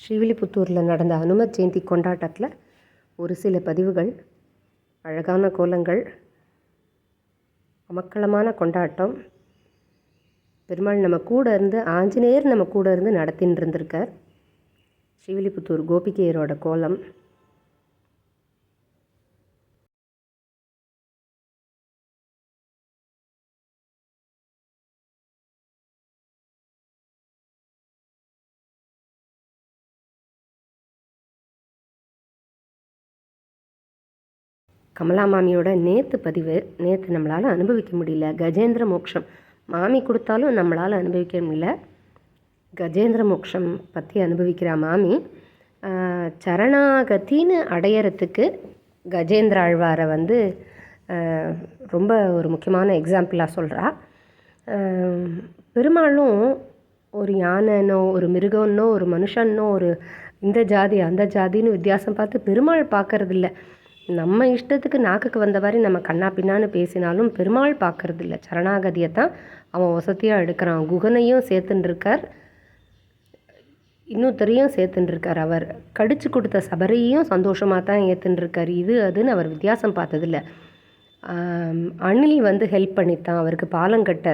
ஸ்ரீவில்லிபுத்தூரில் நடந்த ஹனும ஜெயந்தி கொண்டாட்டத்தில் ஒரு சில பதிவுகள் அழகான கோலங்கள் அமக்களமான கொண்டாட்டம் பெருமாள் நம்ம கூட இருந்து ஆஞ்சநேயர் நம்ம கூட இருந்து நடத்தின்னு இருந்திருக்கார். ஸ்ரீவில்லிபுத்தூர் கோபிகையரோட கோலம் கமலா மாமியோட நேற்று பதிவு. நேற்று நம்மளால் அனுபவிக்க முடியல. கஜேந்திர மோக்ஷம். மாமி கொடுத்தாலும் நம்மளால் அனுபவிக்க முடியல. கஜேந்திர மோக்ஷம் பற்றி அனுபவிக்கிற மாமி. சரணாகத்தின்னு சரணாகதின்னு கஜேந்திர ஆழ்வாரை வந்து ரொம்ப ஒரு முக்கியமான எக்ஸாம்பிளாக சொல்கிறா பெருமாளும் ஒரு யானைனோ ஒரு மிருகன்னோ ஒரு மனுஷன்னோ ஒரு இந்த ஜாதி அந்த ஜாதின்னு வித்தியாசம் பார்த்து பெருமாள் பார்க்கறதில்ல. நம்ம இஷ்டத்துக்கு நாக்குக்கு வந்த மாதிரி நம்ம கண்ணா பின்னான்னு பேசினாலும் பெருமாள் பார்க்கறதில்ல. சரணாகதியை தான் அவன் வசதியாக எடுக்கிறான். குகனையும் சேர்த்துன்னு இருக்கார் இன்னொருத்தரையும் சேர்த்துன்ருக்கார் அவர். கடிச்சு கொடுத்த சபரையும் சந்தோஷமாக தான் ஏற்றுன்னு இருக்கார் இது அதுன்னு அவர் வித்தியாசம் பார்த்ததில்ல. அணில் வந்து ஹெல்ப் பண்ணித்தான். அவருக்கு பாலங்கட்ட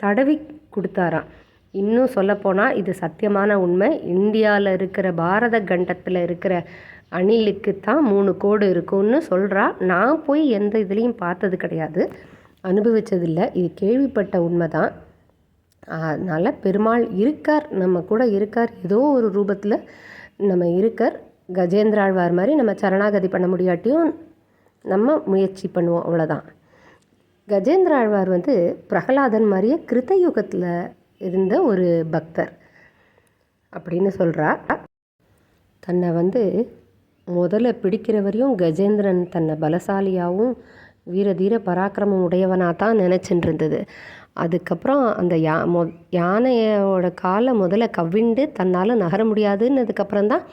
தடவி கொடுத்தாராம். இன்னும் சொல்லப்போனால் இது சத்தியமான உண்மை. இந்தியாவில் இருக்கிற பாரத கண்டத்தில் இருக்கிற அணிலுக்கு தான் மூணு கோடு இருக்கும்னு சொல்கிறா நான் போய் எந்த இதுலேயும் பார்த்தது கிடையாது. அனுபவித்ததில்லை இது கேள்விப்பட்ட உண்மை தான் அதனால் பெருமாள் இருக்கார். நம்ம கூட இருக்கார். ஏதோ ஒரு ரூபத்தில் நம்ம இருக்கார். கஜேந்திர ஆழ்வார் மாதிரி நம்ம சரணாகதி பண்ண முடியாட்டியும் நம்ம முயற்சி பண்ணுவோம். அவ்வளோதான் கஜேந்திராழ்வார் வந்து பிரகலாதன் மாதிரியே கிருத்தயுகத்தில் இருந்த ஒரு பக்தர் அப்படின்னு சொல்கிறா தன்னை வந்து முதல்ல பிடிக்கிற வரையும் கஜேந்திரன் தன்னை பலசாலியாகவும் வீரதீர பராக்கிரமம் உடையவனாக தான் நினச்சிட்டு இருந்தது அதுக்கப்புறம் அந்த யா மொ யானையோட காலை முதல்ல கவிண்டு தன்னால் நகர முடியாதுன்னதுக்கப்புறம் தான்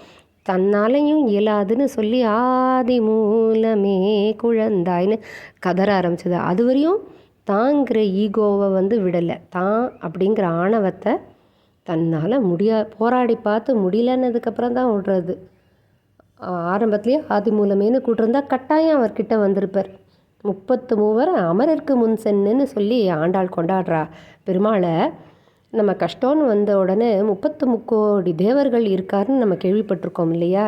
தன்னாலையும் இயலாதுன்னு சொல்லி ஆதி மூலமே குழந்தாய்ன்னு கதற ஆரம்பிச்சது. அது வரையும் தாங்கிற ஈகோவை வந்து விடலை. தான் அப்படிங்கிற ஆணவத்தை தன்னால் முடியா போராடி பார்த்து முடியலன்னதுக்கப்புறம் தான் விடுறது. ஆரம்பத்துலேயே ஆதி மூலமேனு கூட்டிருந்தா கட்டாயம் அவர்கிட்ட வந்திருப்பார். முப்பத்து மூவர் அமரருக்கு முன் சென்னுன்னு சொல்லி ஆண்டாள் கொண்டாடுறா. பெருமாளை நம்ம கஷ்டம்னு வந்த உடனே முப்பத்து முக்கோடி தேவர்கள் இருக்காருன்னு நம்ம கேள்விப்பட்டிருக்கோம் இல்லையா?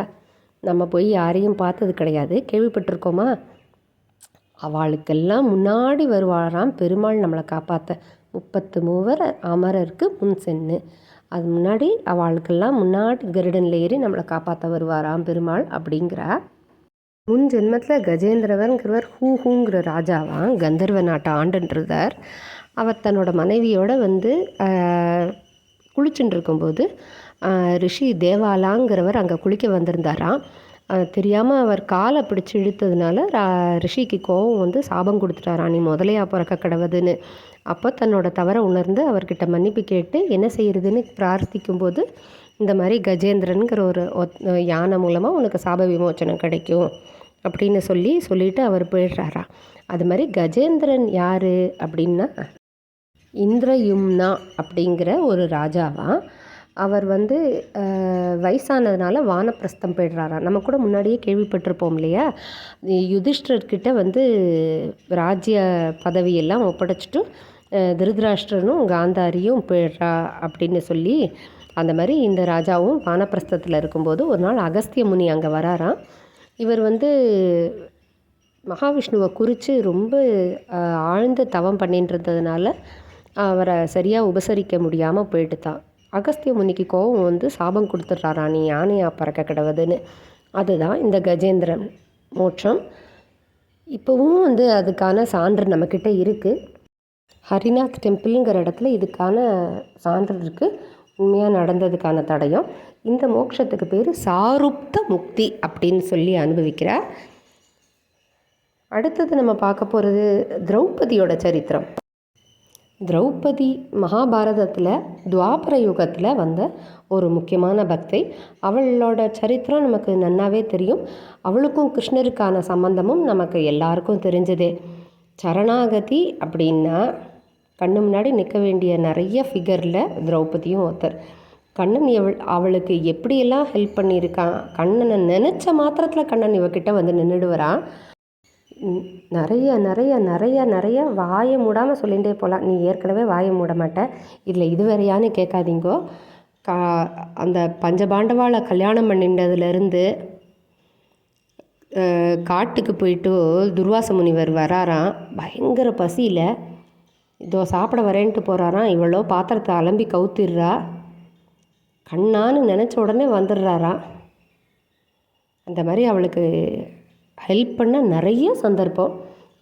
நம்ம போய் யாரையும் பார்த்தது கிடையாது. கேள்விப்பட்டிருக்கோமா? அவளுக்கெல்லாம் முன்னாடி வருவாராம் பெருமாள் நம்மளை காப்பாற்ற முப்பத்து மூவர் அமரருக்கு முன் சென்னு. அது முன்னாடி அவளுக்கெல்லாம் முன்னாடி கருடனில் ஏறி நம்மளை காப்பாற்ற வருவாராம் பெருமாள் அப்படிங்கிறா. முன் ஜென்மத்தில் கஜேந்திரவர்ங்கிறவர் ஹூ ஹூங்கிற ராஜாவாம் கந்தர்வ நாட்டை ஆண்டுன்றதார் அவர் தன்னோட மனைவியோடு வந்து குளிச்சுட்டு இருக்கும்போது ரிஷி தேவாலாங்கிறவர் அங்கே குளிக்க வந்திருந்தாராம். தெரியாமல் அவர் காலை பிடிச்சி இழுத்ததுனால ரா- ரிஷிக்கு கோவம் வந்து சாபம் கொடுத்துட்டாராம் நீ முதலையா பிறக்க கிடவுதுன்னு. அப்போ தன்னோட தவறை உணர்ந்து அவர்கிட்ட மன்னிப்பு கேட்டு என்ன செய்கிறதுன்னு பிரார்த்திக்கும்போது இந்த மாதிரி கஜேந்திரனுங்கிற ஒரு ஒத்- யானை மூலமாக உனக்கு சாப விமோச்சனம் கிடைக்கும் அப்படின்னு சொல்லி சொல்லிட்டு அவர் போயிடுறாரா. அது மாதிரி கஜேந்திரன் யார் அப்படின்னா இந்திரயும்னா அப்படிங்கிற ஒரு ராஜாவாக அவர் வந்து வயசானதுனால வானப்பிரஸ்தம் போயிடுறாராம். நம்ம கூட முன்னாடியே கேள்விப்பட்டிருப்போம் இல்லையா? யுதிஷ்டர்கிட்ட வந்து ராஜ்ய பதவியெல்லாம் ஒப்படைச்சிட்டு திருதராஷ்டிரனும் காந்தாரியும் போயிடுறா அப்படின்னு சொல்லி அந்த மாதிரி இந்த ராஜாவும் வானப்பிரஸ்தத்தில் இருக்கும்போது ஒரு நாள் அகஸ்திய முனி அங்கே வராராம். இவர் வந்து மகாவிஷ்ணுவை குறித்து ரொம்ப ஆழ்ந்த தவம் பண்ணிட்டு இருந்ததுனால அவரை சரியாக உபசரிக்க முடியாமல் போயிட்டு தான் அகஸ்திய முனிக்கு கோபம் வந்து சாபம் கொடுத்துட்றாரா நீ யானையா பறக்க கிடவுதுன்னு. அதுதான் இந்த கஜேந்திரன் மோட்சம். இப்போவும் வந்து அதுக்கான சான்று நம்மக்கிட்ட இருக்குது ஹரிநாத் டெம்பிளுங்கிற இடத்துல இதுக்கான சான்று இருக்குது உண்மையாக நடந்ததுக்கான தடயம். இந்த மோட்சத்துக்கு பேர் சாருப்த முக்தி அப்படின்னு சொல்லி அனுபவிக்கிறார். அடுத்தது நம்ம பார்க்க போகிறது திரௌபதியோட சரித்திரம். திரௌபதி மகாபாரதத்தில் துவாபர யுகத்தில் வந்த ஒரு முக்கியமான பக்தை. அவளோட சரித்திரம் நமக்கு நன்னாவே தெரியும். அவளுக்கும் கிருஷ்ணருக்கான சம்பந்தமும் நமக்கு எல்லாருக்கும் தெரிஞ்சதே. சரணாகதி அப்படின்னா கண்ணு முன்னாடி நிற்க வேண்டிய நிறைய ஃபிகரில் திரௌபதியும் ஒருத்தர். கண்ணன் எவள் அவளுக்கு எப்படியெல்லாம் ஹெல்ப் பண்ணியிருக்கான்? கண்ணனை நினச்ச மாத்திரத்தில் கண்ணன் இவகிட்ட வந்து நின்றுடுவரான் நிறைய நிறைய நிறைய நிறைய வாயை மூடாமல் சொல்லிகிட்டே போகலாம் நீ ஏற்கனவே வாயை மூட மாட்டேன் இதில் இது வேறையான்னு கேட்காதீங்கோ. கா அந்த பஞ்சபாண்டவாளை கல்யாணம் பண்ணின்றதுலேருந்து காட்டுக்கு போயிட்டு துர்வாச முனிவர் வராராம். பயங்கர பசியில். இதோ சாப்பிட வரேன்ட்டு போகிறாராம் இவ்வளோ பாத்திரத்தை அலம்பி கவுத்திடுறா. கண்ணான்னு நினச்ச உடனே வந்துடுறாராம். அந்த மாதிரி அவளுக்கு ஹெல்ப் பண்ண நிறைய சந்தர்ப்பம்.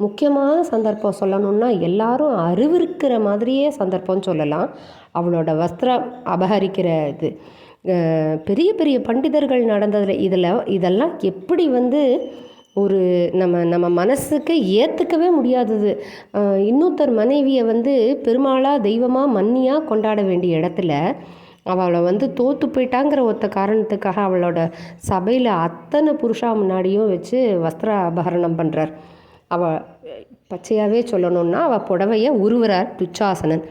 முக்கியமான சந்தர்ப்பம் சொல்லணுன்னா எல்லாரும் அறிவிருக்கிற மாதிரியே சந்தர்ப்பம்னு சொல்லலாம். அவளோட வஸ்திரம் அபகரிக்கிற இது. பெரிய பெரிய பண்டிதர்கள் நடந்ததில் இதில் இதெல்லாம் எப்படி வந்து ஒரு நம்ம நம்ம மனசுக்கு ஏற்றுக்கவே முடியாதது. இன்னொருத்தர் மனைவியை வந்து பெருமாளாக தெய்வமாக மன்னியாக கொண்டாட வேண்டிய இடத்துல அவளை வந்து தோற்று போயிட்டாங்கிற ஒத்த காரணத்துக்காக அவளோட சபையில் அத்தனை புருஷா முன்னாடியும் வச்சு வஸ்திர அபகரணம் பண்ணுறார் அவள் பச்சையாகவே சொல்லணுன்னா அவள் புடவையை உருவுறார் துச்சாசனன்.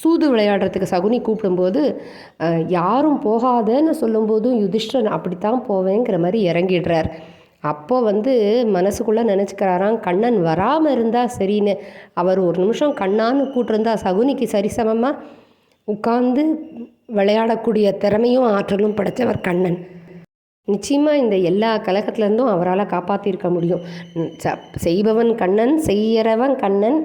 சூது விளையாடுறதுக்கு சகுனி கூப்பிடும்போது யாரும் போகாதன்னு சொல்லும்போதும் யுதிஷ்டன் அப்படித்தான் போவேங்கிற மாதிரி இறங்கிடுறார். அப்போ வந்து மனசுக்குள்ளே நினச்சிக்கிறாராம் கண்ணன் வராமல் இருந்தால் சரின்னு. அவர் ஒரு நிமிஷம் கண்ணான்னு கூட்டிருந்தா சகுனிக்கு சரிசமமாக உட்காந்து விளையாடக்கூடிய திறமையும் ஆற்றலும் படைத்தவர் கண்ணன். நிச்சயமாக இந்த எல்லா கழகத்துலேருந்தும் அவரால் காப்பாற்றியிருக்க முடியும். செய்பவன் கண்ணன் செய்கிறவன் கண்ணன்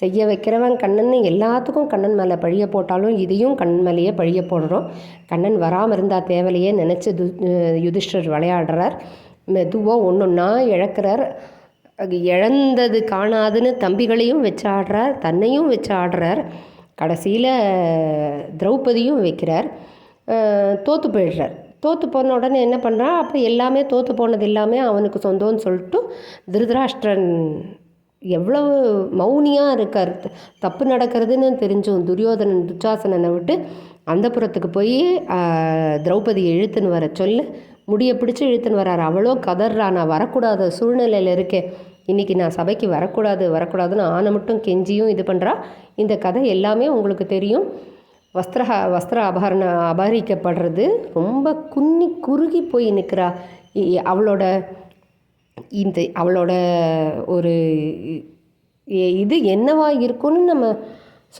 செய்ய வைக்கிறவன் கண்ணன் எல்லாத்துக்கும் கண்ணன் மேலே பழிய போட்டாலும் இதையும் கண்ணன் மேலேயே பழிய போடுறோம். கண்ணன் வராமல் இருந்தால் தேவையிலையே நினச்சி து யுதிஷ்டர் விளையாடுறார். மெதுவாக ஒன்று ஒன்றா இழக்கிறார். அது இழந்தது காணாதுன்னு தம்பிகளையும் வச்சு ஆடுறார் தன்னையும் வச்சு ஆடுறார். கடைசியில் திரௌபதியும் வைக்கிறார். தோற்று போயிடுறார். தோற்று போன உடனே என்ன பண்ணுறான் அப்போ எல்லாமே தோற்று போனது எல்லாமே அவனுக்கு சொந்தம்னு சொல்லிட்டு திருதராஷ்டிரன் எவ்வளவு மௌனியாக இருக்கார். தப்பு நடக்கிறதுன்னு தெரிஞ்சும் துரியோதனன் துச்சாசனனை விட்டு அந்த புறத்துக்கு போய் திரௌபதியை இழுத்துன்னு வர சொல்லு. முடியை பிடிச்சி இழுத்துன்னு வரார். அவ்வளோ கதர்றா நான் வரக்கூடாத சூழ்நிலையில் இருக்கேன். இன்றைக்கி நான் சபைக்கு வரக்கூடாது வரக்கூடாதுன்னு ஆனை மட்டும் கெஞ்சியும் இது பண்ணுறா இந்த கதை எல்லாமே உங்களுக்கு தெரியும். வஸ்திர வஸ்திர அபகரண அபகரிக்கப்படுறது. ரொம்ப குன்னி குறுகி போய் நிற்கிறா அவளோட இந்த அவளோட ஒரு இது என்னவா இருக்கும்னு நம்ம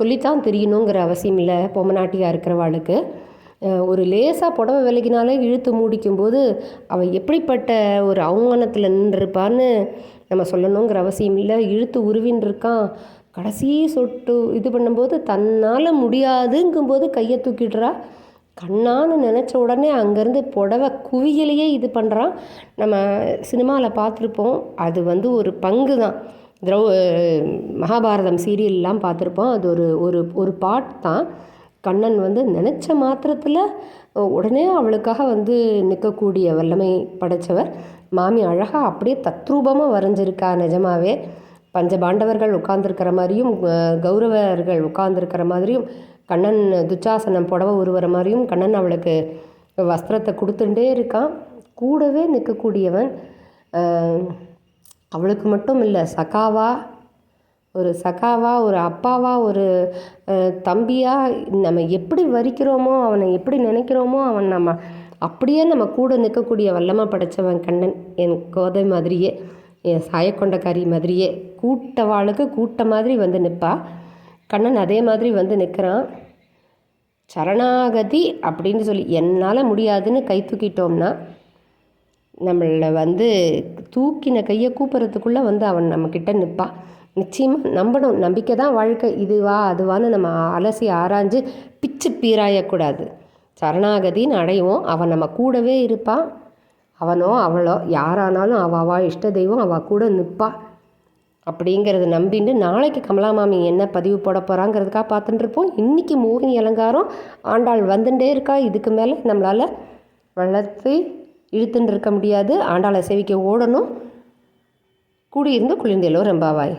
சொல்லித்தான் தெரியணுங்கிற அவசியம் இல்லை. பொம்மநாட்டியாக இருக்கிறவாளுக்கு ஒரு லேசாக புடவை விலகினாலே இழுத்து மூடிக்கும்போது அவள் எப்படிப்பட்ட ஒரு அவமானத்தில் நின்றுருப்பான்னு நம்ம சொல்லணுங்கிற அவசியம் இல்லை. இழுத்து உருவின்னு இருக்கான் கடைசி சொட்டு இது பண்ணும்போது தன்னால் முடியாதுங்கும்போது கையை தூக்கிடுறா. கண்ணான்னு நினச்ச உடனே அங்கேருந்து புடவை குவியலையே இது பண்ணுறான் நம்ம சினிமாவில் பார்த்துருப்போம். அது வந்து ஒரு பங்கு தான். திரௌ மகாபாரதம் சீரியல்லாம் பார்த்துருப்போம். அது ஒரு ஒரு ஒரு பாட் தான். கண்ணன் வந்து நினச்ச மாத்திரத்தில் உடனே அவளுக்காக வந்து நிற்கக்கூடிய வல்லமை படைத்தவர் மாமி அழகாக அப்படியே தத்ரூபமாக வரைஞ்சிருக்கா நிஜமாவே. பஞ்ச பாண்டவர்கள் உட்கார்ந்துருக்கிற மாதிரியும் கௌரவர்கள் உட்கார்ந்துருக்கிற மாதிரியும் கண்ணன் துச்சாசனம் புடவை உருவற மாதிரியும் கண்ணன் அவளுக்கு வஸ்திரத்தை கொடுத்துட்டே இருக்கான். கூடவே நிற்கக்கூடியவன் அவளுக்கு மட்டும் இல்லை சகாவா ஒரு சகாவாக ஒரு அப்பாவாக ஒரு தம்பியாக நம்ம எப்படி வரிக்கிறோமோ அவனை எப்படி நினைக்கிறோமோ அவன் நம்ம அப்படியே நம்ம கூட நிற்கக்கூடிய வல்லமை படைத்தவன் கண்ணன் என் கோதை மாதிரியே என் சாயக்கொண்டக்காரி மாதிரியே கூட்டவாளுக்கு கூட்ட மாதிரி வந்து நிற்பா. கண்ணன் அதே மாதிரி வந்து நிற்கிறான். சரணாகதி அப்படின்னு சொல்லி என்னால் முடியாதுன்னு கை தூக்கிட்டோம்னா நம்மளை வந்து தூக்கின கையை கூப்பிட்றதுக்குள்ளே வந்து அவன் நம்மக்கிட்ட நிற்பான் நிச்சயமாக நம்பணும். நம்பிக்கை தான் வாழ்க்கை. இதுவா அதுவான்னு நம்ம அலசி ஆராய்ஞ்சு பிச்சு பீராயக்கூடாது. சரணாகதின்னு அடைவோம். அவன் நம்ம கூடவே இருப்பான் அவனோ அவளோ யாரானாலும் அவள் அவள் இஷ்ட தெய்வம் அவள் கூட நிற்பா அப்படிங்கிறத நம்பின்னு நாளைக்கு கமலா மாமி என்ன பதிவு போட போகிறாங்கிறதுக்காக பார்த்துட்டுருப்போம் இன்றைக்கி மோகினி அலங்காரம் ஆண்டாள் வந்துட்டே இருக்கா. இதுக்கு மேலே நம்மளால் வளர்த்து இழுத்துன்னு இருக்க முடியாது. ஆண்டாளை சேவிக்க ஓடணும். கூடியிருந்து ரொம்ப ரெம்பாவாய்.